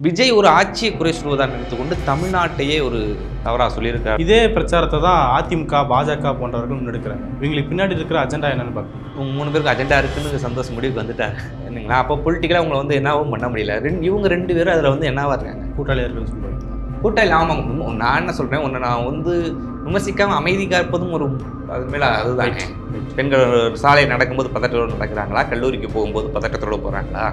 விஜய் ஒரு ஆட்சியை குறை சொல்வதாக நினைத்து கொண்டு தமிழ்நாட்டையே ஒரு தவறா சொல்லியிருக்காரு. இதே பிரச்சாரத்தை தான் அதிமுக பாஜக போன்றவர்கள் முன்னெடுக்கிறாங்க. இவங்களுக்கு பின்னாடி இருக்கிற அஜெண்டா என்னன்னு உங்க மூணு பேருக்கு அஜெண்டா இருக்குன்னு சந்தோஷம் முடிவுக்கு வந்துட்டாங்க என்னங்களா? அப்போ பொலிட்டிக்கலாக உங்களை வந்து என்னவும் பண்ண முடியல. ரெண்டு இவங்க ரெண்டு பேரும் அதில் வந்து என்னவா இருக்காங்க? கூட்டாளியர்கள் சொல்லுவாங்க. கூட்டாளி ஆமாங்க நான் என்ன சொல்கிறேன் ஒன்று நான் வந்து விமர்சிக்காமல் அமைதி காப்பதும் ஒரு அது மேலே அதுதானே. பெண்கள் சாலை நடக்கும்போது பதட்டத்தோடு நடக்கிறாங்களா? கல்லூரிக்கு போகும்போது பதட்டத்தோடு போகிறாங்களா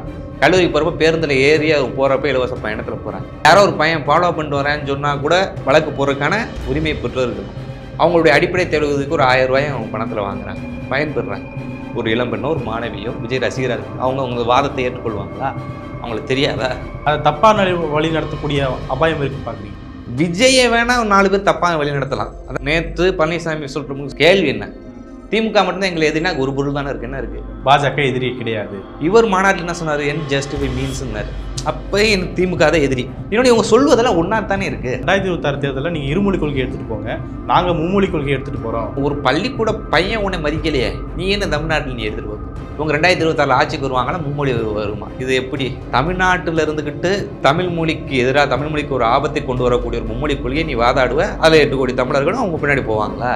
கல்லூரிக்கு போகிறப்ப பேருந்தில் ஏறி அவங்க போகிறப்ப இலவச பயணத்தில் போகிறாங்க யாரோ ஒரு பையன் ஃபாலோ பண்ணிட்டு வரேன்னு சொன்னால் கூட வழக்கு போகிறதுக்கான உரிமை பெற்று இருக்கணும் அவங்களுடைய அடிப்படை தேர்வுக்கு ஒரு ஆயிரம் ரூபாயும் அவங்க பணத்தில் வாங்குறாங்க. பயன்பெறுறாங்க ஒரு இளம்பெண்ணோ ஒரு மாணவியோ விஜய் ரசிகராக இருக்கு. அவங்க அவங்க வாதத்தை ஏற்றுக்கொள்வாங்களா? அவங்களுக்கு தெரியாதா? அதை தப்பான வழி நடத்தக்கூடிய அபாயம் இருக்கு பார்க்குறீங்க விஜயை வேணா ஒரு நாலு பேர் தப்பாக வழி நடத்தலாம். அது நேற்று பழனிசாமி சொல்கிற கேள்வி என்ன? திமுக மட்டும்தான் எங்களை எதிரினா ஒரு பொருள் தானே இருக்கு. என்ன இருக்கு? பாஜக எதிரி கிடையாது. இவர் மாநாட்டில் என்ன சொன்னார்? என் ஜஸ்டிஃபை மீன்ஸ்னாரு அப்போ என் திமுக தான் எதிரி. இன்னொன்று இவங்க சொல்வதெல்லாம் ஒன்றா தானே இருக்கு. ரெண்டாயிரத்தி இருபத்தாறு தேர்தலில் நீங்கள் இருமொழி கொள்கை எடுத்துகிட்டு போங்க. நாங்கள் மும்மொழி கொள்கை எடுத்துகிட்டு போகிறோம் ஒரு பள்ளிக்கூட பையன் உன்னை மதிக்கலையே. நீ என்ன தமிழ்நாட்டில் நீ எடுத்துட்டு போ. இவங்க ரெண்டாயிரத்தி இருபத்தாறில் ஆட்சிக்கு வருவாங்களா? மும்மொழி வருமா? இது எப்படி? தமிழ்நாட்டில் இருந்துக்கிட்டு தமிழ் மொழிக்கு எதிராக தமிழ் மொழிக்கு ஒரு ஆபத்தை கொண்டு வரக்கூடிய ஒரு மும்மொழி கொள்கையை நீ வாதாடுவ? அதில் எட்டு கோடி தமிழர்களும் அவங்க பின்னாடி போவாங்களா?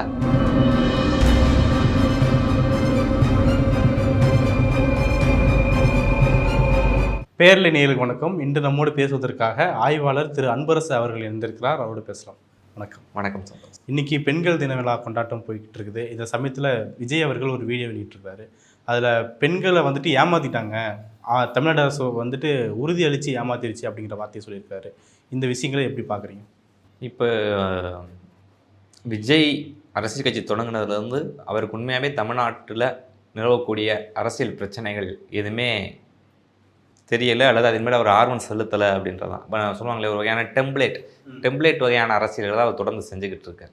பேரலை நேயர்களுக்கு வணக்கம். இன்று நம்மோடு பேசுவதற்காக ஆய்வாளர் திரு அன்பரசு அவர்கள் இருந்திருக்கிறார் அவரோடு பேசலாம். வணக்கம். வணக்கம் சந்தோஷ் இன்னைக்கு பெண்கள் தின விழா கொண்டாட்டம் போய்கிட்டு இருக்குது இந்த சமயத்தில் விஜய் அவர்கள் ஒரு வீடியோ வெளியிட்டிருக்காரு. அதில் பெண்களை வந்துட்டு ஏமாத்திட்டாங்க. தமிழ்நாடு அரசு வந்துட்டு உறுதி அளித்து ஏமாத்திருச்சு அப்படிங்கிற வார்த்தையை சொல்லியிருக்காரு. இந்த விஷயங்களை எப்படி பார்க்குறீங்க இப்போ விஜய் அரசியல் கட்சி தொடங்கினதுலேருந்து அவருக்கு உண்மையாகவே தமிழ்நாட்டில் நிலவக்கூடிய அரசியல் பிரச்சனைகள் எதுவுமே தெரியலை அல்லது அதன் மேலே அவர் ஆர்வம் செலுத்தலை அப்படின்றதான். இப்போ சொல்லுவாங்களே ஒரு வகையான டெம்ப்ளேட் டெம்ப்ளேட் வகையான அரசியல்களை தான் அவர் தொடர்ந்து செஞ்சுக்கிட்டு இருக்கார்.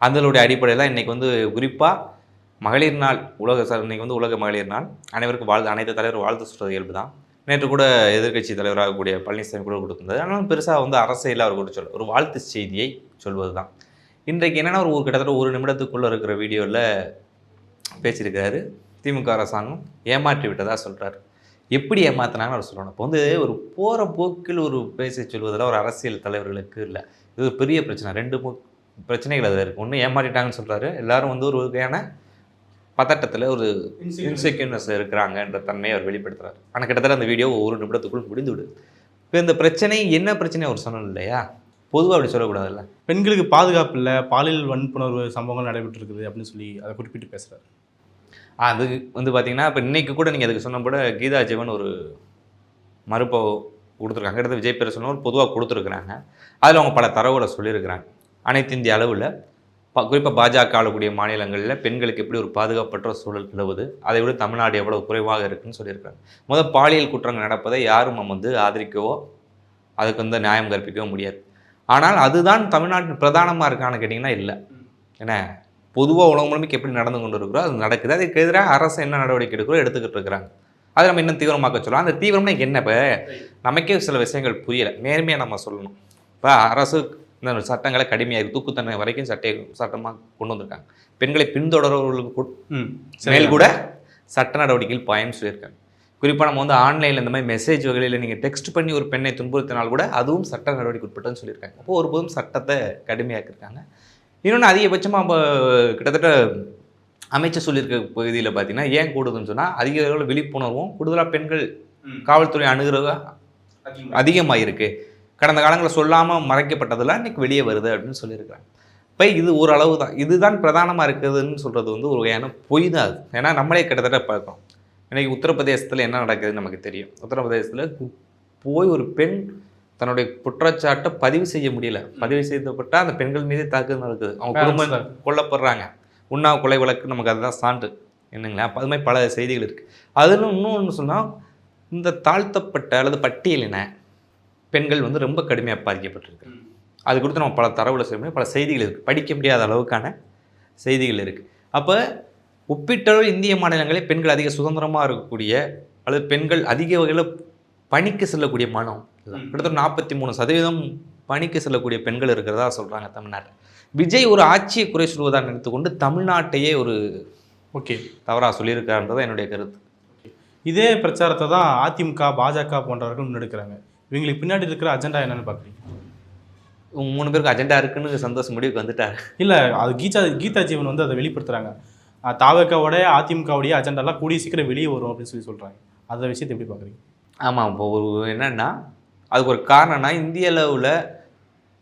அதனுடைய அடிப்படையில் தான் இன்றைக்கி வந்து குறிப்பாக மகளிர் நாள் உலக சார் இன்னைக்கு வந்து உலக மகளிர் நாள். அனைவருக்கும் வாழ்த்து அனைத்து தலைவர் வாழ்த்து சொல்கிறது இயல்பு தான் நேற்று கூட எதிர்க்கட்சி தலைவராகக்கூடிய பழனிசாமி கூட கொடுத்திருந்தது ஆனாலும் பெருசாக வந்து அரசியல் அவர் கூட சொல்ல ஒரு வாழ்த்து செய்தியை சொல்வது தான் இன்றைக்கு என்னென்னா ஒரு ஒரு கிட்டத்தட்ட ஒரு நிமிடத்துக்குள்ளே இருக்கிற வீடியோவில் பேசியிருக்காரு திமுக அரசாங்கம் ஏமாற்றி விட்டதா சொல்கிறார் எப்படி ஏமாத்தினாங்கன்னு அவர் சொல்லணும். இப்போ வந்து ஒரு போகிற போக்கில் ஒரு பேசி சொல்வதில் ஒரு அரசியல் தலைவர்களுக்கு இல்லை. இது ஒரு பெரிய பிரச்சனை. ரெண்டு பிரச்சனைகள் அதில் இருக்குது ஒன்று ஏமாற்றிட்டாங்கன்னு சொல்கிறாரு எல்லாரும் வந்து ஒரு வகையான பதட்டத்தில் ஒரு இன்செக்யூர்னஸ் இருக்கிறாங்கன்ற தன்மையை அவர் வெளிப்படுத்துறாரு. ஆனால் கிட்டத்தட்ட அந்த வீடியோ ஒரு நிமிடத்துக்குள் முடிந்து விடுது இப்போ இந்த பிரச்சனை என்ன பிரச்சனை அவர் சொன்னது இல்லையா? பொதுவாக அப்படி சொல்லக்கூடாதுல்ல. பெண்களுக்கு பாதுகாப்பு இல்லை. பாலியல் வன்புணர்வு சம்பவங்கள் நடைபெற்று இருக்குது அப்படின்னு சொல்லி அதை குறிப்பிட்டு பேசுகிறாரு அது வந்து பார்த்தீங்கன்னா இப்போ இன்றைக்கி கூட நீங்கள் அதுக்கு சொன்ன கூட கீதா ஜீவன் ஒரு மறுப்பை கொடுத்துருக்காங்க. கிட்ட விஜய் பேர் சொன்ன பொதுவாக கொடுத்துருக்குறாங்க. அதில் அவங்க பல தரவுகளை சொல்லியிருக்கிறாங்க. அனைத்து இந்திய அளவில் ப குறிப்பாக பாஜக ஆளக்கூடிய மாநிலங்களில் பெண்களுக்கு எப்படி ஒரு பாதுகாப்பற்ற சூழல் நிலவுது அதை விட தமிழ்நாடு எவ்வளோ குறைவாக இருக்குன்னு சொல்லியிருக்காங்க முதல் பாலியல் குற்றங்கள் நடப்பதை யாரும் நம்ம வந்து ஆதரிக்கவோ அதுக்கு வந்து நியாயம் கற்பிக்கவோ முடியாது. ஆனால் அதுதான் தமிழ்நாட்டின் பிரதானமாக இருக்கான்னு கேட்டிங்கன்னா இல்லை. என்ன? பொதுவாக உலகம் முழுமைக்கு எப்படி நடந்து கொண்டு இருக்கிறோ அது நடக்குது. அதுக்கு எதிராக அரசு என்ன நடவடிக்கை எடுக்கிறோ எடுத்துக்கிட்டு இருக்கிறாங்க. அதை நம்ம இன்னும் தீவிரமாக்க சொல்லலாம் அந்த தீவிரம்னா என்ன இப்போ? நமக்கே சில விஷயங்கள் புரியலை. நேர்மையாக நம்ம சொல்லணும். இப்போ அரசு இந்த சட்டங்களை கடுமையாக தூக்குத்தண்டனை வரைக்கும் சட்டை சட்டமாக கொண்டு வந்திருக்காங்க. பெண்களை பின்தொடர்பவர்களுக்கு ம். மேல் கூட சட்ட நடவடிக்கையில் பயன் சொல்லியிருக்காங்க. குறிப்பாக நம்ம வந்து ஆன்லைனில் இந்த மாதிரி மெசேஜ் வகையில் நீங்கள் டெக்ஸ்ட் பண்ணி ஒரு பெண்ணை துன்புறுத்தினால் கூட அதுவும் சட்ட நடவடிக்கை உட்பட்டுன்னு சொல்லியிருக்காங்க. அப்போ ஒருபோதும் சட்டத்தை கடுமையாக்கியிருக்காங்க. இன்னொன்று அதிகபட்சமாக கிட்டத்தட்ட அமைச்சர் சொல்லியிருக்க பகுதியில் பார்த்தீங்கன்னா ஏன் கூடுதுன்னு சொன்னால் அதிக அளவில் விழிப்புணர்வும் கூடுதலாக பெண்கள் காவல்துறை அணுகிறது அதிகமாக இருக்கு கடந்த காலங்களில் சொல்லாமல் மறைக்கப்பட்டதெல்லாம் இன்னைக்கு வெளியே வருது அப்படின்னு சொல்லியிருக்காங்க இப்போ இது ஒரு அளவு தான். இதுதான் பிரதானமாக இருக்குதுன்னு சொல்கிறது வந்து ஒரு வகையான பொய் தான் அது. ஏன்னா நம்மளே கிட்டத்தட்ட பார்க்கணும் இன்னைக்கு உத்தரப்பிரதேசத்தில் என்ன நடக்குதுன்னு நமக்கு தெரியும். உத்தரப்பிரதேசத்தில் போய் ஒரு பெண் தன்னுடைய குற்றச்சாட்டை பதிவு செய்ய முடியல. பதிவு செய்யப்பட்டால் அந்த பெண்கள் மீது தாக்குதல் நடக்குது. அவங்க குடும்பம் கொல்லப்படுறாங்க. உண்ணாவு கொலை வழக்கு நமக்கு அதுதான் சான்று. என்னங்களா? அப்ப அது மாதிரி பல செய்திகள் இருக்குது அதில் இன்னொன்று சொன்னால் இந்த தாழ்த்தப்பட்ட அல்லது பட்டியலின பெண்கள் வந்து ரொம்ப கடுமையாக பாதிக்கப்பட்டிருக்கு. அது குறித்து நம்ம பல தரவுகளை செய்ய முடியும். பல செய்திகள் இருக்குது படிக்க முடியாத அளவுக்கான செய்திகள் இருக்குது அப்போ ஒப்பீட்டளவு இந்திய மாநிலங்களில் பெண்கள் அதிக சுதந்திரமாக இருக்கக்கூடிய அல்லது பெண்கள் அதிக வகையில் பணிக்கு செல்லக்கூடிய மனம். கிட்டத்தட்ட நாற்பத்தி மூணு சதவீதம் பணிக்கு செல்லக்கூடிய பெண்கள் இருக்கிறதா சொல்கிறாங்க தமிழ்நாட்டில் விஜய் ஒரு ஆட்சியை குறை சொல்வதாக நினைத்து கொண்டு தமிழ்நாட்டையே ஒரு ஓகே. தவறாக சொல்லியிருக்காருன்றது என்னுடைய கருத்து. இதே பிரச்சாரத்தை தான் அதிமுக பாஜக போன்றவர்கள் முன்னெடுக்கிறாங்க. இவங்களுக்கு பின்னாடி இருக்கிற அஜெண்டா என்னன்னு பார்க்குறீங்க? உங்க மூணு பேருக்கு அஜெண்டா இருக்குன்னு சந்தோஷம் முடிவுக்கு வந்துட்டாரு. இல்லை அது கீதா கீதா ஜீவன் வந்து அதை வெளிப்படுத்துறாங்க. தாவக்காவோட அதிமுகவுடைய அஜெண்டாலாம் கூடிய சீக்கிரம் வெளியே வரும் அப்படின்னு சொல்லி சொல்கிறாங்க அந்த விஷயத்தை எப்படி பார்க்குறீங்க? ஆமாம் இப்போ ஒரு என்னன்னா அதுக்கு ஒரு காரணம்னா இந்திய அளவில்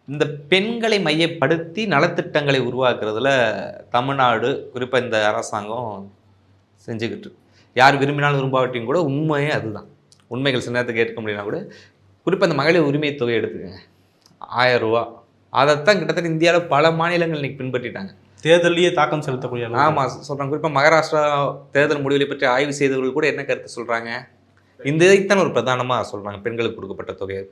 இந்த பெண்களை மையப்படுத்தி நலத்திட்டங்களை உருவாக்குறதுல தமிழ்நாடு குறிப்பாக இந்த அரசாங்கம் செஞ்சுக்கிட்டு. யார் விரும்பினாலும் விரும்பாவட்டியும் கூட உண்மையே அதுதான். உண்மைகள் சில நேரத்துக்கு ஏற்க முடியலனா கூட குறிப்பாக இந்த மகளிர் உரிமை தொகை எடுத்துக்கங்க. ஆயிரம் ரூபா. அதைத்தான் கிட்டத்தட்ட இந்தியாவில் பல மாநிலங்கள் இன்னைக்கு பின்பற்றிட்டாங்க. தேர்தலையே தாக்கம் செலுத்தக்கூடிய. ஆமாம் சொல்கிறாங்க குறிப்பாக மகாராஷ்டிரா தேர்தல் முடிவுகளை பற்றி ஆய்வு செய்தவர்கள் கூட என்ன கருத்து சொல்கிறாங்க இந்த இதைத்தான் ஒரு பிரதானமாக சொல்கிறாங்க பெண்களுக்கு கொடுக்கப்பட்ட தொகையை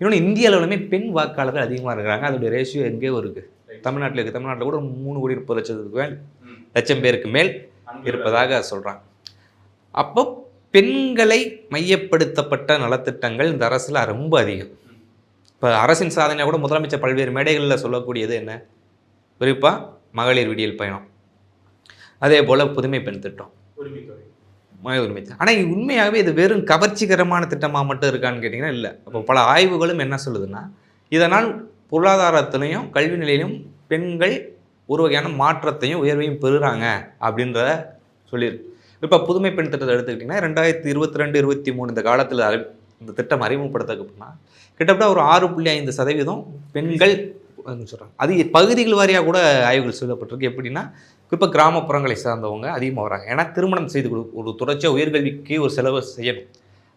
இன்னொன்று இந்திய அளவுலுமே பெண் வாக்காளர்கள் அதிகமாக இருக்கிறாங்க. அதோடைய ரேஷியோ எங்கேயோ இருக்குது தமிழ்நாட்டில் இருக்குது தமிழ்நாட்டில் கூட மூணு கோடி முப்பது லட்சத்துக்கு மேல் லட்சம் பேருக்கு மேல் இருப்பதாக சொல்கிறாங்க அப்போ பெண்களை மையப்படுத்தப்பட்ட நலத்திட்டங்கள் இந்த அரசில் ரொம்ப அதிகம். இப்போ அரசின் சாதனை கூட முதலமைச்சர் பல்வேறு மேடைகளில் சொல்லக்கூடியது என்ன? குறிப்பாக மகளிர் விடியல் பயணம். அதே போல் புதுமை பெண் திட்டம். மகளிர் உரிமை ஆனால் உண்மையாகவே இது வெறும் கவர்ச்சிகரமான திட்டமாக மட்டும் இருக்கான்னு கேட்டிங்கன்னா இல்லை. அப்போ பல ஆய்வுகளும் என்ன சொல்லுதுன்னா இதனால் பொருளாதாரத்திலையும் கல்வி நிலையிலும் பெண்கள் ஒரு வகையான மாற்றத்தையும் உயர்வையும் பெறுறாங்க அப்படின்றத சொல்லியிருக்கு இப்போ புதுமை பெண் திட்டத்தை எடுத்துக்கிட்டிங்கன்னா ரெண்டாயிரத்தி இருபத்தி ரெண்டு இருபத்தி மூணு இந்த காலத்தில் அறி இந்த திட்டம் அறிமுகப்படுத்தப்பட்டனா கிட்டத்தட்ட ஒரு ஆறு புள்ளி ஐந்து சதவீதம் பெண்கள் சொல்கிறாங்க அது பகுதிகள் வாரியாக கூட ஆய்வுகள் சொல்லப்பட்டிருக்கு எப்படின்னா இப்போ கிராமப்புறங்களை சார்ந்தவங்க அதிகமாக வராங்க. ஏன்னா திருமணம் செய்து கொடு ஒரு தொடர்ச்சியாக உயர்கல்விக்கு ஒரு செலவு செய்யணும்.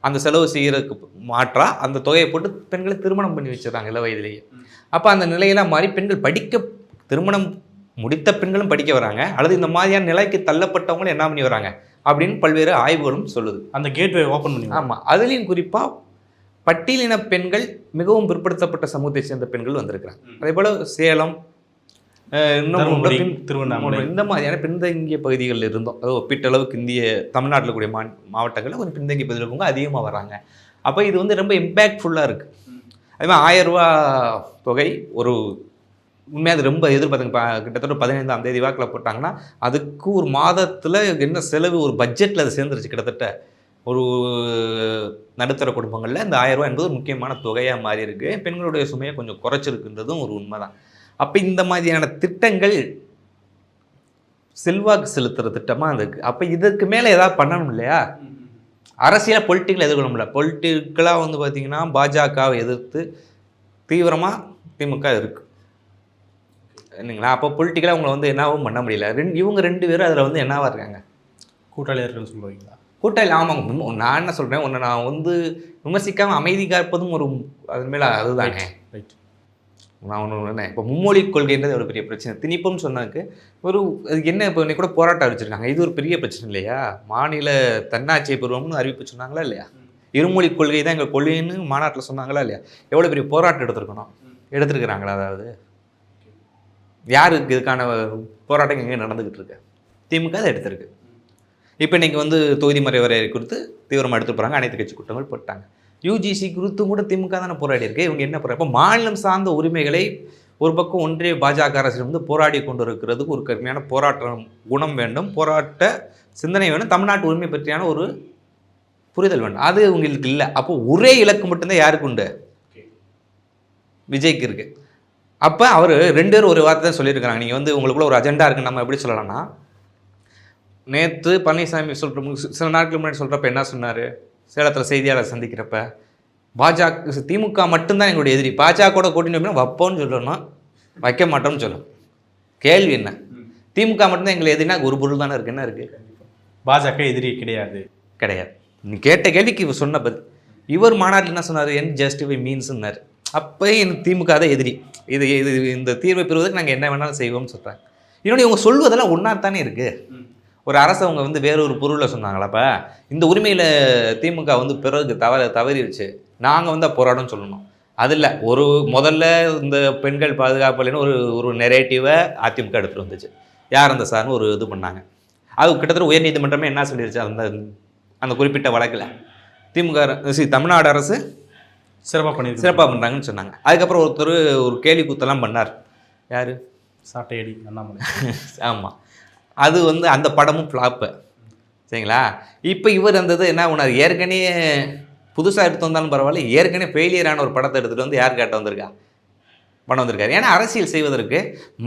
அந்த செலவு செய்கிறதுக்கு மாற்றா அந்த தொகையை போட்டு பெண்களை திருமணம் பண்ணி வச்சிடறாங்க இள வயதிலேயே. அப்போ அந்த நிலையெல்லாம் மாறி பெண்கள் படிக்க திருமணம் முடித்த பெண்களும் படிக்க வராங்க. அல்லது இந்த மாதிரியான நிலைக்கு தள்ளப்பட்டவங்களும் என்ன பண்ணி வராங்க? அப்படின்னு பல்வேறு ஆய்வுகளும் சொல்லுது. அந்த கேட்வே ஓப்பன் பண்ணி ஆமாம் அதுலேயும் குறிப்பாக பட்டியலின பெண்கள் மிகவும் பிற்படுத்தப்பட்ட சமூகத்தை சேர்ந்த பெண்கள் வந்திருக்கிறாங்க. அதே போல் சேலம் இன்னும் திருவண்ணாமலை. இந்த மாதிரியான பின்தங்கிய பகுதிகளில் இருந்தோம். அது ஒப்பீட்டளவுக்கு இந்திய தமிழ்நாட்டில் கூடிய மா மாவட்டங்களில் கொஞ்சம் பின்தங்கிய பகுதியில் இருக்கவங்க அதிகமாக வராங்க அப்போ இது வந்து ரொம்ப இம்பேக்ட்ஃபுல்லாக இருக்குது அதே மாதிரி ஆயிரம் ரூபா தொகை ஒரு உண்மையாக அது ரொம்ப எதிர்பார்த்துங்க. கிட்டத்தட்ட பதினைந்தாம் தேதி வாக்கில் போட்டாங்கன்னா அதுக்கு ஒரு மாதத்தில் என்ன செலவு ஒரு பட்ஜெட்டில் அது சேர்ந்துருச்சு கிட்டத்தட்ட. ஒரு நடுத்தர குடும்பங்களில் இந்த ஆயிரம் ரூபாய் என்பது முக்கியமான தொகையாக மாறி இருக்கு பெண்களுடைய சுமையை கொஞ்சம் குறைச்சிருக்குன்றதும் ஒரு உண்மை தான் அப்போ இந்த மாதிரியான திட்டங்கள் செல்வாக்கு செலுத்துகிற திட்டமாக இருக்கு. அப்போ இதுக்கு மேலே ஏதாவது பண்ணணும் இல்லையா? அரசியல் பொலிட்டிக்கல் எதிர்கொள்ள முடியல பொலிட்டிக்கலாக வந்து பார்த்தீங்கன்னா பாஜகவை எதிர்த்து தீவிரமாக திமுக இருக்கு. இல்லைங்களா? அப்போ பொலிட்டிக்கலாக அவங்களை வந்து என்னவும் பண்ண முடியல. ரெண்டு இவங்க ரெண்டு பேரும் அதில் வந்து என்னவாக இருக்காங்க? கூட்டாளியாக இருக்குன்னு சொல்லுவீங்களா? கூட்டாளி ஆமாங்க. உண்மை- நான் என்ன சொல்கிறேன் உன்னை நான் வந்து விமர்சிக்காமல் அமைதி காப்பதும் ஒரு அது மேலே அதுதானே. ரைட் நான் ஒன்று என்ன இப்போ மும்மொழி கொள்கைன்றது ஒரு பெரிய பிரச்சனை. திணிப்புன்னு சொன்னாக்கு ஒரு அதுக்கு என்ன இப்போ இன்னைக்கு கூட போராட்டம் அறிவிச்சிருக்காங்க இது ஒரு பெரிய பிரச்சனை இல்லையா? மாநில தன்னாட்சியை பெறுவோம்னு அறிவிப்பு சொன்னாங்களா இல்லையா? இருமொழி கொள்கை தான் எங்கள் கொள்கைன்னு மாநாட்டில் சொன்னாங்களா இல்லையா? எவ்வளோ பெரிய போராட்டம் எடுத்திருக்கணும்? எடுத்திருக்கிறாங்களா அதாவது? யாருக்கு இதுக்கான போராட்டம் எங்கே நடந்துக்கிட்டு இருக்கு? திமுக அதை எடுத்திருக்கு. இப்போ இன்றைக்கி வந்து தொகுதி முறை குறித்து தீவிரமாக எடுத்து போகிறாங்க அனைத்து கட்சி கூட்டங்கள் போட்டாங்க. யூஜிசி குறித்தும் கூட திமுக தானே போராடி இருக்கு. இவங்க என்ன போகிறா இப்போ மாநிலம் சார்ந்த உரிமைகளை ஒரு பக்கம் ஒன்றிய பாஜக அரசு வந்து போராடி கொண்டு இருக்கிறதுக்கு ஒரு கடுமையான போராட்டம் குணம் வேண்டும். போராட்ட சிந்தனை வேணும் தமிழ்நாட்டு உரிமை பற்றியான ஒரு புரிதல் வேண்டும். அது உங்களுக்கு இல்லை. அப்போ ஒரே இலக்கு மட்டும்தான் யாருக்கு உண்டு? விஜய்க்கு இருக்கு. அப்போ அவர் ரெண்டு பேரும் ஒரு வார்த்தை தான் சொல்லியிருக்கிறாங்க. நீங்கள் வந்து உங்களுக்குள்ள ஒரு அஜெண்டா இருக்குன்னு நம்ம எப்படி சொல்லலாம்னா நேற்று பழனிசாமி சொல்கிற சில நாட்களுக்கு முன்னாடி சொல்கிறப்ப என்ன சொன்னார்? சேலத்தில் செய்தியாளர் சந்திக்கிறப்ப பாஜக திமுக மட்டும்தான் எங்களுடைய எதிரி. பாஜக கூட கூட்டணி வைக்கணும் வைப்போம்னு சொல்லணும். வைக்க மாட்டோம்னு சொல்லணும். கேள்வி என்ன? திமுக மட்டும்தான் எங்களை எதிரினா ஒரு பொருள் தானே இருக்கு. என்ன இருக்குது பாஜக எதிரி கிடையாது. கிடையாது. நீ கேட்ட கேள்விக்கு இவர் சொன்ன பதில். இவர் மாநாட்டில் என்ன சொன்னார்? என் ஜஸ்டிஃபை மீன்ஸ்னார் அப்போ எனக்கு திமுக தான் எதிரி. இது இது இந்த தீர்வை பெறுவதற்கு நாங்கள் என்ன வேணாலும் செய்வோம்னு சொல்கிறாங்க இன்னொன்று இவங்க சொல்வதெல்லாம் ஒன்றா தானே இருக்குது ஒரு அரசு அவங்க வந்து வேற ஒரு பொருளை சொன்னாங்களாப்ப இந்த உரிமையில் திமுக வந்து பிறகு தவற தவறிடுச்சு நாங்கள் வந்து போராடணும்னு சொல்லணும். அது இல்லை. ஒரு முதல்ல இந்த பெண்கள் பாதுகாப்பு இல்லைன்னு ஒரு ஒரு நெரேட்டிவை அதிமுக எடுத்துகிட்டு வந்துச்சு. யார் அந்த சார்னு ஒரு இது பண்ணாங்க. அது கிட்டத்தட்ட உயர்நீதிமன்றமே என்ன சொல்லிடுச்சு அந்த அந்த குறிப்பிட்ட வழக்கில். திமுக அர- சி தமிழ்நாடு அரசு சிறப்பாக பண்ணியிருக்கு சிறப்பாக பண்ணுறாங்கன்னு சொன்னாங்க. அதுக்கப்புறம் ஒருத்தர் ஒரு கேலி கூத்தெல்லாம் பண்ணார். யார்? சாட்டையடி அண்ணாமலை. ஆமாம் அது வந்து அந்த படமும் ஃப்ளாப்பு சரிங்களா? இப்போ இவர் அந்த இது என்ன பண்ணார் ஏற்கனவே புதுசாக எடுத்து வந்தாலும் பரவாயில்ல ஏற்கனவே ஃபெயிலியரான ஒரு படத்தை எடுத்துகிட்டு வந்து யார் கேட்ட வந்திருக்கா? பண்ண வந்திருக்காரு. ஏன்னா அரசியல் செய்வதற்கு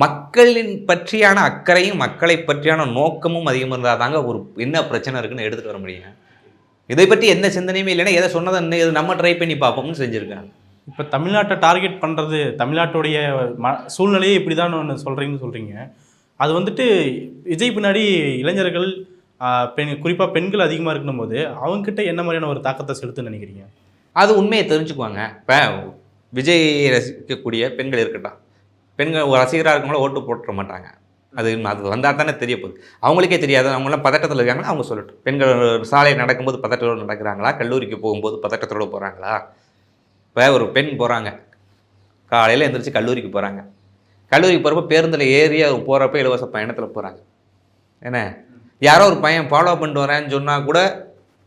மக்களின் பற்றியான அக்கறையும் மக்களை பற்றியான நோக்கமும் அதிகமாக இருந்தால் தாங்க ஒரு என்ன பிரச்சனை இருக்குன்னு எடுத்துகிட்டு வர முடியும். இதை பற்றி எந்த சிந்தனையுமே இல்லைன்னா எதை சொன்னதை இது நம்ம ட்ரை பண்ணி பார்ப்போம்னு செஞ்சுருக்காங்க. இப்போ தமிழ்நாட்டை டார்கெட் பண்ணுறது தமிழ்நாட்டுடைய ம சூழ்நிலையே இப்படி தான் ஒன்று சொல்கிறீங்கன்னு சொல்கிறீங்க அது வந்துட்டு விஜய் பின்னாடி இளைஞர்கள் பெண் குறிப்பாக பெண்கள் அதிகமாக இருக்கணும் போது அவங்கக்கிட்ட என்ன மாதிரியான ஒரு தாக்கத்தை செலுத்துன்னு நினைக்கிறீங்க? அது உண்மையை தெரிஞ்சுக்குவாங்க. இப்போ விஜய் ரசிக்கக்கூடிய பெண்கள் இருக்கட்டும். பெண்கள் ஒரு ரசிகராக இருக்கவங்கள ஓட்டு போட்டுற மாட்டாங்க. அது அது வந்தால் தானே தெரிய போகுது. அவங்களுக்கே தெரியாது. அவங்களாம் பதட்டத்தில் இருக்காங்களா அவங்க சொல்லட்டும். பெண்கள் சாலை நடக்கும்போது பதட்டத்தோடு நடக்கிறாங்களா? கல்லூரிக்கு போகும்போது பதட்டத்தோடு போகிறாங்களா இப்போ ஒரு பெண் போகிறாங்க காலையில் எந்திரிச்சு கல்லூரிக்கு போகிறாங்க கல்லூரிக்கு போகிறப்ப பேருந்தில் ஏறி போகிறப்ப இலவச பயணத்தில் போகிறாங்க என்ன? யாரோ ஒரு பையன் ஃபாலோ பண்ணிட்டு வரேன்னு சொன்னால் கூட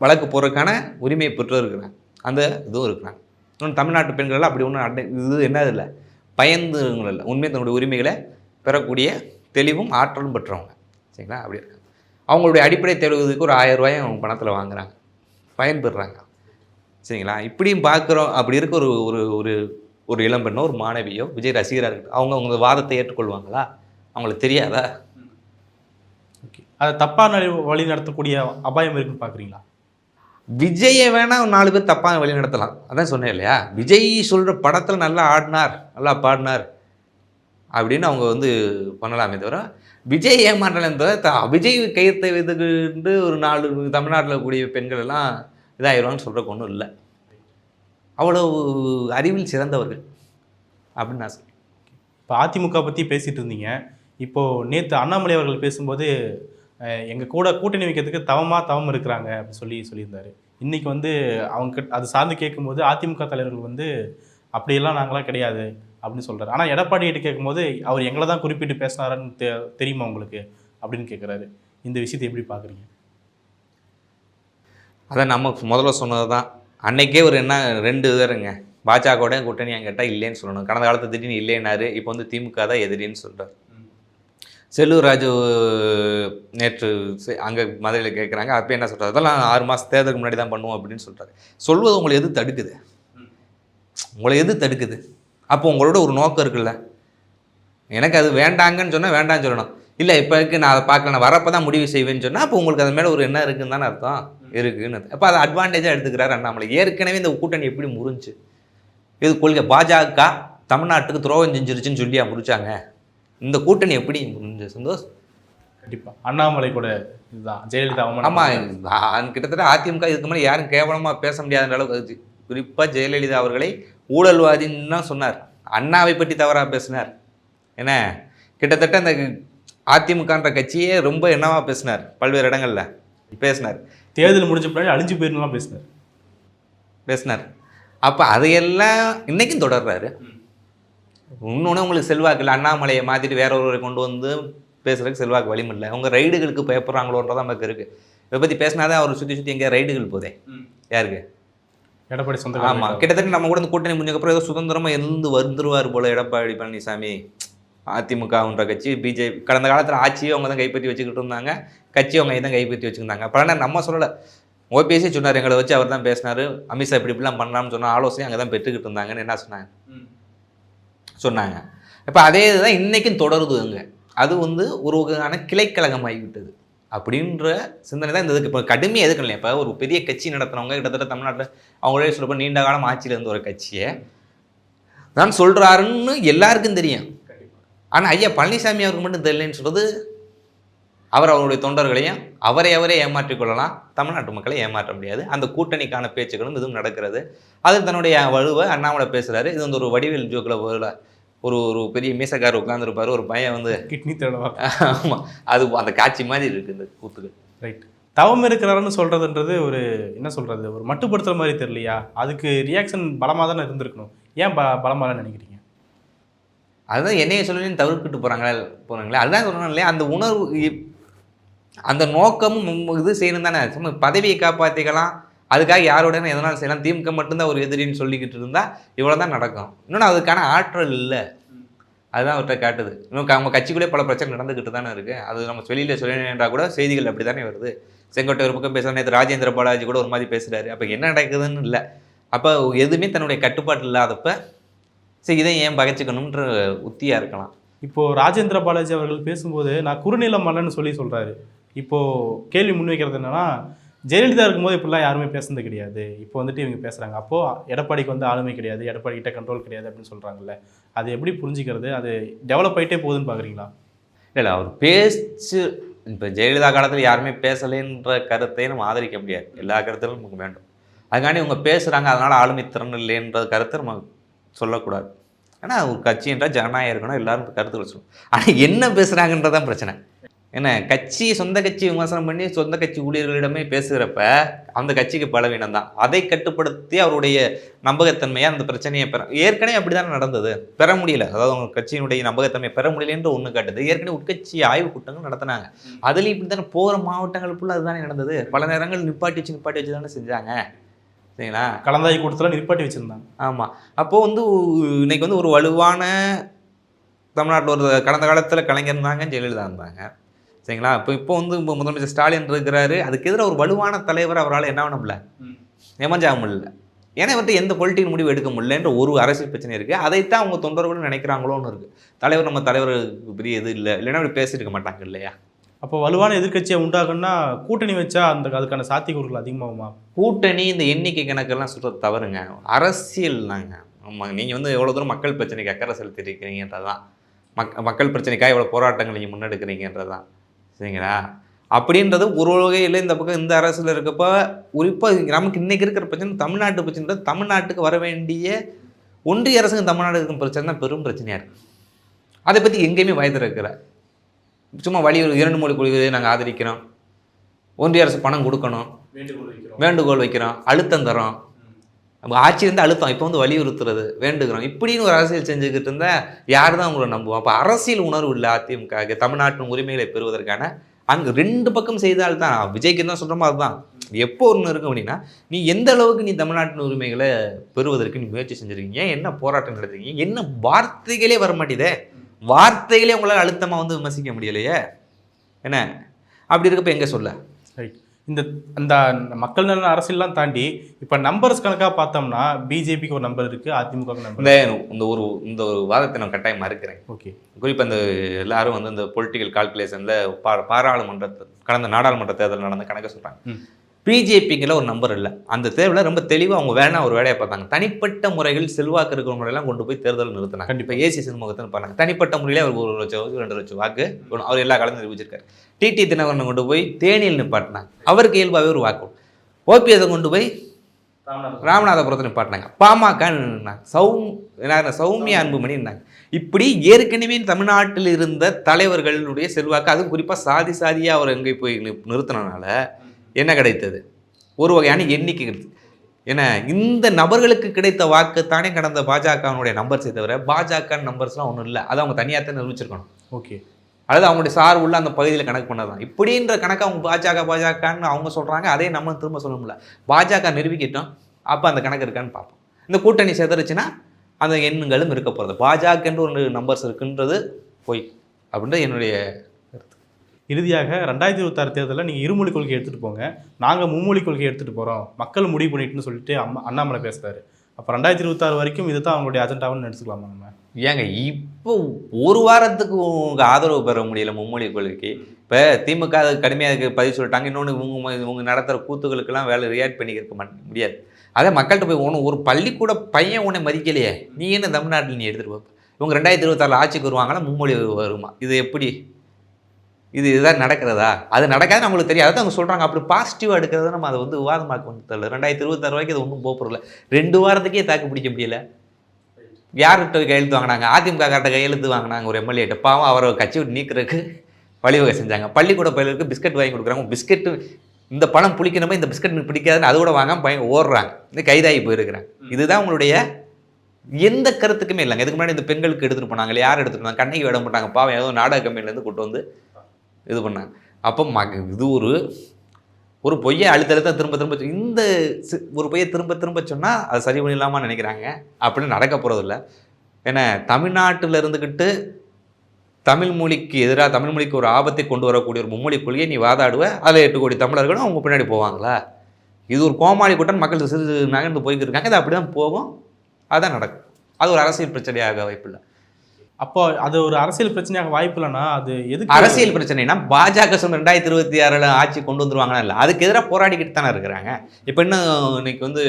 வழக்கு போகிறதுக்கான உரிமையை பெற்று இருக்கிறாங்க. அந்த இதுவும் இருக்கிறாங்க. இன்னும் தமிழ்நாட்டு பெண்கள் அப்படி ஒன்றும் அடை இது என்ன இல்லை? பயந்துங்கள இல்லை. உண்மை தன்னுடைய உரிமைகளை பெறக்கூடிய தெளிவும் ஆற்றலும் பெற்றவங்க. சரிங்களா? அப்படி இருக்காங்க அவங்களுடைய அடிப்படை தெளிவுக்கு ஒரு ஆயிரம் ரூபாயும் அவங்க பணத்தில் வாங்குறாங்க. பயன்பெறுறாங்க சரிங்களா? இப்படியும் பார்க்குறோம். அப்படி இருக்க ஒரு ஒரு ஒரு இளம்பெண்ணோ ஒரு மாணவியோ விஜய் ரசிகராக இருக்கட்டும் அவங்க அவங்க வாதத்தை ஏற்றுக்கொள்வாங்களா? அவங்களுக்கு தெரியாதா? ஓகே. அதை தப்பான வழி நடத்தக்கூடிய அபாயம் இருக்குன்னு பார்க்குறீங்களா விஜயை வேணா ஒரு நாலு பேர் தப்பாக வழி நடத்தலாம். அதான் சொன்னேன் இல்லையா? விஜய் சொல்கிற படத்தில் நல்லா ஆடினார் நல்லா பாடினார் அப்படின்னு அவங்க வந்து பண்ணலாமே தவிர விஜய் ஏமாற்றலாம் தவிர விஜய் கையத்தை இதுக்கு ஒரு நாலு தமிழ்நாட்டில் கூடிய பெண்கள் எல்லாம் இதாயிருவான்னு சொல்கிறக்கு ஒன்றும் இல்லை. அவ்வளவு அறிவில் சிறந்தவர்கள் அப்படின்னு நான் சொல்றேன். இப்போ அதிமுக பற்றி பேசிகிட்டு இருந்தீங்க. இப்போது நேற்று அண்ணாமலை அவர்கள் பேசும்போது எங்கள் கூட கூட்டணி வைக்கிறதுக்கு தவமாக தவம் இருக்கிறாங்க அப்படின்னு சொல்லி சொல்லியிருந்தாரு. இன்றைக்கி வந்து அவங்க அது சார்ந்து கேட்கும்போது அதிமுக தலைவர்கள் வந்து அப்படியெல்லாம் நாங்களாம் கிடையாது அப்படின்னு சொல்கிறாரு ஆனால் எடப்பாடி கிட்ட கேட்கும்போது அவர் எங்களை தான் குறிப்பிட்டு பேசினாருன்னு தெ தெரியுமா உங்களுக்கு? அப்படின்னு கேட்குறாரு. இந்த விஷயத்தை எப்படி பார்க்குறீங்க? அதான் நம்ம முதல்ல சொன்னது தான் அன்னைக்கே ஒரு என்ன ரெண்டு இதுங்க பாஜகவோட கூட்டணி என்கிட்ட இல்லைன்னு சொல்லணும். கடந்த காலத்து திடீர்னு இல்லைன்னாரு இப்போ வந்து திமுக தான் எதிரின்னு சொல்கிறார் செல்லூர் ராஜு நேற்று அங்கே மதுரையில் கேட்குறாங்க அப்போ என்ன சொல்கிறார் அதெல்லாம் ஆறு மாதம் தேர்தலுக்கு முன்னாடி தான் பண்ணுவோம் அப்படின்னு சொல்கிறாரு சொல்வது உங்களை எது தடுக்குது? உங்களை எது தடுக்குது? அப்போ உங்களோட ஒரு நோக்கம் இருக்குல்ல. எனக்கு அது வேண்டாங்கன்னு சொன்னால் வேண்டாம்னு சொல்லணும். இல்லை இப்போ நான் அதை பார்க்கல நான் வரப்போ தான் முடிவு செய்வேன்னு சொன்னால் அப்போ உங்களுக்கு அது மேலே ஒரு என்ன இருக்குன்னு தானே அர்த்தம். இருக்குன்னு. அப்போ அதை அட்வான்டேஜாக எடுத்துக்கிறாரு அண்ணாமலை. ஏற்கனவே இந்த கூட்டணி எப்படி முறிஞ்சு? இது கொள்கை. பாஜக தமிழ்நாட்டுக்கு துரோகம் செஞ்சிருச்சுன்னு சொல்லியா முடிச்சாங்க இந்த கூட்டணி எப்படி முடிஞ்சு சந்தோஷ்? கண்டிப்பாக அண்ணாமலை கூட இதுதான். ஜெயலலிதா ஆமாம் கிட்டத்தட்ட அதிமுக இதுக்கு முன்னாடி யாரும் கேவலமாக பேச முடியாத அளவுக்கு குறிப்பாக ஜெயலலிதா அவர்களை ஊழல்வாதின்னு தான் சொன்னார். அண்ணாவை பற்றி தவறாக பேசினார். என்ன? கிட்டத்தட்ட அந்த அதிமுகன்ற கட்சியே ரொம்ப என்னவா பேசினார்? பல்வேறு இடங்கள்ல பேசினார். தேர்தல் முடிஞ்ச பின்னாடி அழிஞ்சு போயிடலாம் பேசினார். பேசினார். அப்போ அதையெல்லாம் இன்னைக்கும் தொடர்றாரு. இன்னொன்று உங்களுக்கு செல்வாக்கு இல்லை அண்ணாமலையை மாற்றிட்டு வேற ஒருவரை கொண்டு வந்து பேசுறதுக்கு செல்வாக்கு வலிமை இல்லை. அவங்க ரைடுகளுக்கு பயப்படுறாங்களோன்றதான் நமக்கு இருக்குது இதை பற்றி பேசினாதான் அவர் சுற்றி சுற்றி எங்கேயா ரைடுகள் போதே. யாருக்கு? எடப்பாடி சொந்த ஆமாம் கிட்டத்தட்ட நம்ம கூட இந்த கூட்டணி முடிஞ்சக்கப்புறம் ஏதோ சுதந்திரமாக இருந்து வந்துருவார் போல எடப்பாடி பழனிசாமி. அதிமுகன்ற கட்சி பிஜேபி கடந்த காலத்தில் ஆட்சியை அவங்க தான் கைப்பற்றி வச்சுக்கிட்டு இருந்தாங்க. கட்சி அவங்க தான் கைப்பற்றி வச்சுருந்தாங்க பலனா நம்ம சொல்லலை. ஓபிஎஸ்சி சொன்னார் எங்களை வச்சு அவர் தான் பேசினார். அமித்ஷா இப்படி இப்படிலாம் பண்ணலாம்னு சொன்ன ஆலோசனை அங்கே தான் பெற்றுக்கிட்டு இருந்தாங்கன்னு என்ன சொன்னாங்க? சொன்னாங்க. இப்போ அதே இதுதான் இன்றைக்கும் தொடருது அங்கே. அது வந்து ஒரு வகையான கிளைக்கழகமாகிவிட்டது அப்படின்ற சிந்தனை தான் இந்த இதுக்கு இப்போ கடுமையாக எதுக்கு இல்லை இப்போ ஒரு பெரிய கட்சி நடத்துனவங்க கிட்டத்தட்ட தமிழ்நாட்டில் அவங்களே சொல்கிறப்ப நீண்ட காலம் ஆட்சியில் இருந்த ஒரு கட்சியை. தான் சொல்கிறாருன்னு எல்லாருக்கும் தெரியும். ஆனால் ஐயா பழனிசாமி அவருக்கு மட்டும் தெரியலன்னு சொல்கிறது அவர் அவருடைய தொண்டர்களையும் அவரை அவரே ஏமாற்றிக் கொள்ளலாம். தமிழ்நாட்டு மக்களை ஏமாற்ற முடியாது. அந்த கூட்டணிக்கான பேச்சுக்களும் இதுவும் நடக்கிறது. அது தன்னுடைய வலுவை அண்ணாமலை பேசுகிறாரு இது வந்து ஒரு வடிவேல் ஜோக்கில் ஒரு ஒரு ஒரு பெரிய மீசக்காரர் உட்காந்துருப்பாரு ஒரு பையன் வந்து கிட்னி தேடவா? ஆமாம் அது அந்த காட்சி மாதிரி இருக்குது இந்த கூத்துகள் ரைட் தவம் இருக்கிறாருன்னு சொல்றதுன்றது ஒரு என்ன சொல்றது? ஒரு மட்டுப்படுத்துற மாதிரி தெரியலையா? அதுக்கு ரியாக்ஷன் பலமாக தானே இருந்திருக்கணும். ஏன் ப பலமாக நினைக்கிறீங்க? அதுதான் என்னைய சொல்லி தவிர்க்கிட்டு போகிறாங்களா போகிறாங்களே அதுதான் சொல்கிறேன் இல்லையா அந்த உணர்வு அந்த நோக்கமும் இது செய்யணும் தானே? சும்மா பதவியை காப்பாற்றிக்கலாம் அதுக்காக யாரோட எதனாலும் செய்யலாம் திமுக மட்டும்தான் ஒரு எதிரின்னு சொல்லிக்கிட்டு இருந்தால் இவ்வளோ தான் நடக்கும். இன்னொன்று அதுக்கான ஆற்றல் இல்லை. அதுதான் அவர்கிட்ட காட்டுது. இன்னும் அவங்க கட்சிக்குள்ளே பல பிரச்சனை நடந்துக்கிட்டு தானே இருக்குது அது நம்ம வெளியில் சொல்லணுன்றா கூட செய்திகள் அப்படி தானே வருது. செங்கோட்டை ஒரு பக்கம் பேசுகிறார் நேற்று ராஜேந்திர பாலாஜி கூட ஒரு மாதிரி பேசுகிறாரு அப்போ என்ன நடக்குதுன்னு இல்லை. அப்போ எதுவுமே தன்னுடைய கட்டுப்பாடு இல்லாதப்ப சரி இதை ஏன் பகைச்சிக்கணுன்ற உத்தியாக இருக்கலாம். இப்போ ராஜேந்திர பாலாஜி அவர்கள் பேசும்போது நான் குறுநில மன்னன் சொல்லி சொல்றாரு. இப்போ கேள்வி முன்வைக்கிறது என்னன்னா ஜெயலலிதா இருக்கும்போது இப்படிலாம் யாருமே பேசுனது கிடையாது. இப்போ வந்துட்டு இவங்க பேசுறாங்க. அப்போ எடப்பாடிக்கு வந்து ஆளுமை கிடையாது எடப்பாடி கிட்ட கண்ட்ரோல் கிடையாது அப்படின்னு சொல்றாங்கல்ல. அது எப்படி புரிஞ்சுக்கிறது? அது டெவலப் ஆயிட்டே போகுதுன்னு பாக்குறீங்களா? இல்லை இல்லை அவர் பேச்சு இப்போ ஜெயலலிதா காலத்தில் யாருமே பேசலைன்ற கருத்தை நம்ம ஆதரிக்க முடியாது. எல்லா கருத்திலும் நமக்கு வேண்டும். அதுக்காண்டி இவங்க பேசுகிறாங்க அதனால் ஆளுமை திறன் இல்லைன்ற கருத்தை நம்ம சொல்லக்கூடாது. ஏன்னா ஒரு கட்சி என்றால் ஜனநாயகம் இருக்கணும் எல்லாரும் கருத்துக்கள் சொல்லணும் ஆனால் என்ன பேசுகிறாங்கன்றதான் பிரச்சனை. என்ன கட்சி சொந்த கட்சி விமர்சனம் பண்ணி சொந்த கட்சி ஊழியர்களிடமே பேசுகிறப்ப அந்த கட்சிக்கு பலவீனம் தான். அதை கட்டுப்படுத்தி அவருடைய நம்பகத்தன்மையை அந்த பிரச்சனையை பெற ஏற்கனவே அப்படி நடந்தது. பெற முடியல. அதாவது அவங்க கட்சியினுடைய நம்பகத்தன்மையை பெற முடியலன்ற ஒன்று காட்டுது. ஏற்கனவே உட்கட்சி ஆய்வு கூட்டங்கள் நடத்தினாங்க. அதுலேயும் இப்படி தானே போகிற மாவட்டங்கள் ஃபுல்லாக அதுதானே நடந்தது. பல நேரங்கள் நிப்பாட்டி வச்சு நிப்பாட்டி வச்சு தானே செஞ்சாங்க. சரிங்களா? கலந்தாய் கூட்டத்தில் நிற்பாட்டி வச்சிருந்தாங்க. ஆமாம் அப்போது வந்து இன்னைக்கு வந்து ஒரு வலுவான தமிழ்நாட்டில் ஒரு கடந்த காலத்தில் கலைஞர் இருந்தாங்க ஜெயலலிதா இருந்தாங்க. சரிங்களா? இப்போ இப்போ வந்து இப்போ முதலமைச்சர் ஸ்டாலின் இருக்கிறாரு. அதுக்கு எதிராக ஒரு வலுவான தலைவர் அவரால் என்ன பண்ண முடியல? ஏமாஞ்சாக முடியல. ஏன்னா இவர்கிட்ட எந்த பொலிட்டிக்கல் முடிவு எடுக்க முடியலன்ற ஒரு அரசியல் பிரச்சனை இருக்குது அதைத்தான் அவங்க தொண்டர்களும் நினைக்கிறாங்களோன்னு இருக்குது தலைவர் நம்ம தலைவருக்கு பெரிய இது இல்லை. இல்லைன்னா இப்படி பேசியிருக்க மாட்டாங்க இல்லையா? அப்போ வலுவான எதிர்கட்சியை உண்டாகுன்னா கூட்டணி வச்சா அந்த அதுக்கான சாத்தியக்கூறுகள் அதிகமாகுமா? கூட்டணி இந்த எண்ணிக்கை கணக்கெல்லாம் சொல்கிறது தவறுங்க. அரசியல் தாங்க. ஆமாங்க நீங்கள் வந்து எவ்வளோ தூரம் மக்கள் பிரச்சனைக்கு அக்கறை செலுத்திருக்கிறீங்கன்றதான் மக் மக்கள் பிரச்சனைக்காக எவ்வளோ போராட்டங்கள் நீங்கள் முன்னெடுக்கிறீங்கன்றதான் சரிங்களா? அப்படின்றது ஒரு வகையில் இந்த பக்கம் இந்த அரசில் இருக்கப்ப குறிப்பாக நமக்கு இன்றைக்கி இருக்கிற பிரச்சனை தமிழ்நாட்டு பிரச்சனை தமிழ்நாட்டுக்கு வர வேண்டிய ஒன்றிய அரசுக்கு தமிழ்நாடு இருக்கும் பிரச்சனை தான் பெரும் பிரச்சனையாக இருக்குது அதை பற்றி எங்கேயுமே வயதிருக்கிற சும்மா வழி இரண்டு மொழி கொள்கையை நாங்கள் ஆதரிக்கிறோம். ஒன்றிய அரசு பணம் கொடுக்கணும். வேண்டுகோள் வைக்கிறோம். அழுத்தம் தரோம். நம்ம ஆட்சி இருந்து அழுத்தம். இப்போ வந்து வலியுறுத்துறது வேண்டுகிறோம். இப்படின்னு ஒரு அரசியல் செஞ்சுக்கிட்டு இருந்தா யார் தான் உங்களை நம்புவோம் அப்போ அரசியல் உணர்வு இல்லை அதிமுக தமிழ்நாட்டின் உரிமைகளை பெறுவதற்கான அங்கே ரெண்டு பக்கம் செய்தால் தான் விஜய்க்கு தான் சொல்கிறோமோ அதுதான் எப்போ ஒன்று இருக்கும் அப்படின்னா நீ எந்த அளவுக்கு நீ தமிழ்நாட்டின் உரிமைகளை பெறுவதற்கு நீ முயற்சி செஞ்சுருக்கீங்க? என்ன போராட்டம் நடத்துறீங்க என்ன வார்த்தைகளே வர மாட்டேதே? வார்த்தைகளே உங்களால் அழுத்தமாக வந்து விமர்சிக்க முடியலையே. என்ன? அப்படி இருக்கப்ப எங்கே சொல்ல? ரைட் இந்த அந்த மக்கள் நலன் அரசியல்லாம் தாண்டி இப்போ நம்பர்ஸ் கணக்காக பார்த்தோம்னா பிஜேபிக்கு ஒரு நம்பர் இருக்குது அதிமுக நம்பர் இந்த இந்த ஒரு இந்த ஒரு வாதத்தை நான் கட்டாயம் மறுக்கிறேன். ஓகே. குறிப்பாக இந்த எல்லாரும் வந்து இந்த பொலிட்டிக்கல் கால்குலேஷனில் பா பாராளுமன்ற கடந்த நாடாளுமன்ற தேர்தல் நடந்த கணக்கு சொல்கிறாங்க. பிஜேபிங்கிற ஒரு நம்பர் இல்லை. அந்த தேர்வில் ரொம்ப தெளிவாக அவங்க வேணா ஒரு வேலையை பார்த்தாங்க. தனிப்பட்ட முறைகள் செல்வாக்கு இருக்கிறவங்களெல்லாம் கொண்டு போய் தேர்தல் நிறுத்தினாங்க. கண்டிப்பா. இப்போ ஏசி சண்முகத்தின்னு பாருங்க தனிப்பட்ட முறையிலே அவர் ஒரு லட்சம் ரெண்டு லட்சம் வாக்கு அவர் எல்லா காலத்தையும் நிரூபிச்சிருக்காரு. டிடி தினகரனை கொண்டு போய் தேனியில் நிப்பாட்டினாங்க. அவருக்கு இயல்பாகவே ஒரு வாக்கு. ஓபிஎஸை கொண்டு போய் ராமநாதபுரத்தில் நிப்பாட்டினாங்க. பாமக சௌம் என்ன சௌமியா அன்புமணின்னாங்க இப்படி ஏற்கனவே தமிழ்நாட்டில் இருந்த தலைவர்களுடைய செல்வாக்கு அதுவும் குறிப்பாக சாதி சாதியாக அவர் எங்கே போய் நி- நிறுத்தினனால என்ன கிடைத்தது? ஒரு வகையான எண்ணிக்கை கிடைத்தது. ஏன்னா இந்த நபர்களுக்கு கிடைத்த வாக்கு தானே கடந்த பாஜகவினுடைய நம்பர்ஸை தவிர பாஜக நம்பர்ஸ்லாம் ஒன்றும் இல்லை. அதை அவங்க தனியாக தான் நிரூபிச்சிருக்கணும். ஓகே. அதாவது அவங்களுடைய சார் உள்ள அந்த பகுதியில் கணக்கு பண்ணதான். இப்படின்ற கணக்கு அவங்க பாஜக பாஜகன்னு அவங்க சொல்கிறாங்க அதே நம்ம திரும்ப சொல்ல முடியல. பாஜக நிரூபிக்கட்டும். அப்போ அந்த கணக்கு இருக்கான்னு பார்ப்போம். இந்த கூட்டணி செதறிச்சுன்னா அந்த எண்ணுங்களும் இருக்க போகிறது பாஜகன்ற ஒரு நம்பர்ஸ் இருக்குன்றது பொய். அப்படின்றது என்னுடைய இறுதியாக ரெண்டாயிரத்தி இருபத்தாறு தேர்தலில் நீங்கள் இருமொழி கொள்கை எடுத்துகிட்டு போங்க. நாங்கள் மும்மொழி கொள்கை எடுத்துகிட்டு போகிறோம் மக்கள் முடிவு பண்ணிட்டுன்னு சொல்லிட்டு அம்மா அண்ணாமலை பேசுகிறாரு அப்போ ரெண்டாயிரத்தி இருபத்தாறு வரைக்கும் இதுதான் அவங்களுடைய அஜெண்டாவுன்னு எடுத்துக்கலாமா நம்ம? ஏங்க இப்போ ஒரு வாரத்துக்கு உங்கள் ஆதரவு பெற முடியல மும்மொழி கொள்கைக்கு. இப்போ திமுக அது கடுமையாக பதிவு சொல்லிட்டாங்க. இன்னொன்று இவங்க இவங்க நடத்துகிற கூத்துகளுக்கெல்லாம் வேலை ரியாக்ட் பண்ணியிருக்க முடியாது. அதே மக்கள்கிட்ட போய் ஒன்று ஒரு பள்ளிக்கூட பையன் உன்னை மதிக்கலையே. நீ என்ன தமிழ்நாட்டில் நீ எடுத்துகிட்டு போ இவங்க ரெண்டாயிரத்தி இருபத்தாறு ஆட்சிக்கு வருவாங்களா? மும்மொழி வருமா? இது எப்படி? இது இதுதான் நடக்கிறதா? அது நடக்காது நம்மளுக்கு தெரியாது. அதான் அவங்க சொல்கிறாங்க அப்படி பாசிட்டிவாக எடுக்கிறத நம்ம அதை வந்து விவாதமாக்க வந்து தெரியல ரெண்டாயிரத்தி இருபத்தாறு வரைக்கும் அது ஒன்றும் போகிறதில்ல ரெண்டு வாரத்துக்கே தாக்கு பிடிக்க முடியல. யார்கிட்ட கையெழுத்து வாங்கினாங்க? அதிமுக கார்ட்ட கையெழுத்து வாங்கினாங்க ஒரு எம்எல்ஏட்ட. பாவம் அவரை கட்சி விட்டு நீக்கிறதுக்கு வழிவகை செஞ்சாங்க. பள்ளிக்கூட பயிலுக்கு பிஸ்கட் வாங்கி கொடுக்குறாங்க. பிஸ்கெட்டு இந்த பழம் புளிக்கணுமே? இந்த பிஸ்கட் எனக்கு பிடிக்காதுன்னு அது கூட வாங்காம பையன் ஓடுறாங்க. இந்த கைதாகி போயிருக்கிறாங்க. இதுதான் உங்களுடைய எந்த கருத்துக்குமே இல்லைங்க. இதுக்கு முன்னாடி இந்த பெண்களுக்கு எடுத்துகிட்டு போனாங்க யார் எடுத்துகிட்டு போனாங்க கண்ணைக்கு விட மாட்டாங்க பாவம் ஏதோ நாடக கம்பெனிலேருந்து கூட்டு வந்து இது பண்ணாங்க. அப்போ மக இது ஒரு ஒரு பொய்யை அழுத்த அழுத்த திரும்ப திரும்ப இந்த ஒரு பொய்யை திரும்ப திரும்ப சொன்னால் அது சரி பண்ணிடலாமான்னு நினைக்கிறாங்க. அப்படின்னு நடக்க போகிறதில்ல ஏன்னா தமிழ்நாட்டில் இருந்துக்கிட்டு தமிழ் மொழிக்கு எதிராக தமிழ் மொழிக்கு ஒரு ஆபத்தை கொண்டு வரக்கூடிய ஒரு மும்மொழி கொள்கையை நீ வாதாடுவ அதில் எட்டு கோடி தமிழர்களும் அவங்க பின்னாடி போவாங்களா? இது ஒரு கோமாளி கூட்டம் மக்கள் சிறு நகர்ந்து போய்க்கிருக்காங்க இருக்காங்க. இது அப்படி தான் போகும். அதுதான் நடக்கும். அது ஒரு அரசியல் பிரச்சனையாக வாய்ப்பில்லை. அப்போ அது ஒரு அரசியல் பிரச்சனையாக வாய்ப்பு இல்லைன்னா அது எதுக்கு? அரசியல் பிரச்சனைனா பாஜக சொன்ன ரெண்டாயிரத்தி இருபத்தி ஆறில் ஆட்சி கொண்டு வந்துருவாங்களா இல்லை. அதுக்கு எதிராக போராடிக்கிட்டு தானே இருக்கிறாங்க. இப்போ இன்னும் இன்னைக்கு வந்து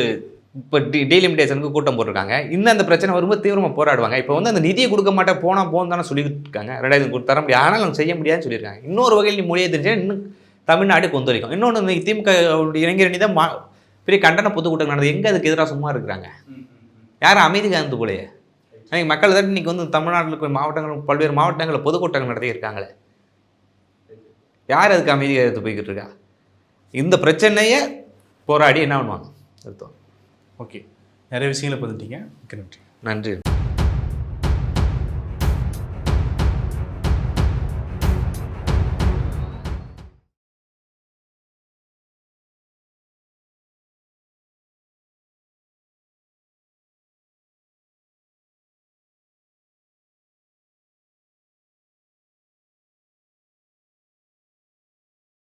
இப்போ டி டீலிமிட்டேஷனுக்கு கூட்டம் போட்டிருக்காங்க. இன்னும் அந்த பிரச்சனை வரும்போது தீவிரமாக போராடுவாங்க. இப்போ வந்து அந்த நிதியை கொடுக்க மாட்டேன் போனால் போகும் தானே சொல்லிட்டு இருக்காங்க ரெண்டாயிரத்தி கொடுத்து தர முடியாது ஆனால் அவங்க செய்ய முடியாதுன்னு சொல்லியிருக்காங்க. இன்னொரு வகையில் நீ மொழியை தெரிஞ்சா இன்னும் தமிழ்நாடு கொந்தளிக்கும். இன்னொன்று இன்னைக்கு திமுக இளைஞரணி தான் மா பெரிய கண்டன பொதுக்கூட்டம் நடந்தது. எங்கே அதுக்கு எதிராக சும்மா இருக்கிறாங்க? யாரும் அமைதி காந்து போலையே இன்னைக்கு மக்கள் தான் இன்னைக்கு வந்து தமிழ்நாட்டில் இருக்கிற மாவட்டங்கள் பல்வேறு மாவட்டங்களில் பொதுக்கூட்டங்கள் நடத்தியிருக்காங்களே. யார் அதுக்கு அமைதியாக எடுத்து போய்கிட்டு இருக்கா? இந்த பிரச்சனையை போராடி என்ன பண்ணுவாங்க? அர்த்தம் ஓகே. நிறைய விஷயங்களை பந்துட்டீங்க மிக்க நன்றி. நன்றி.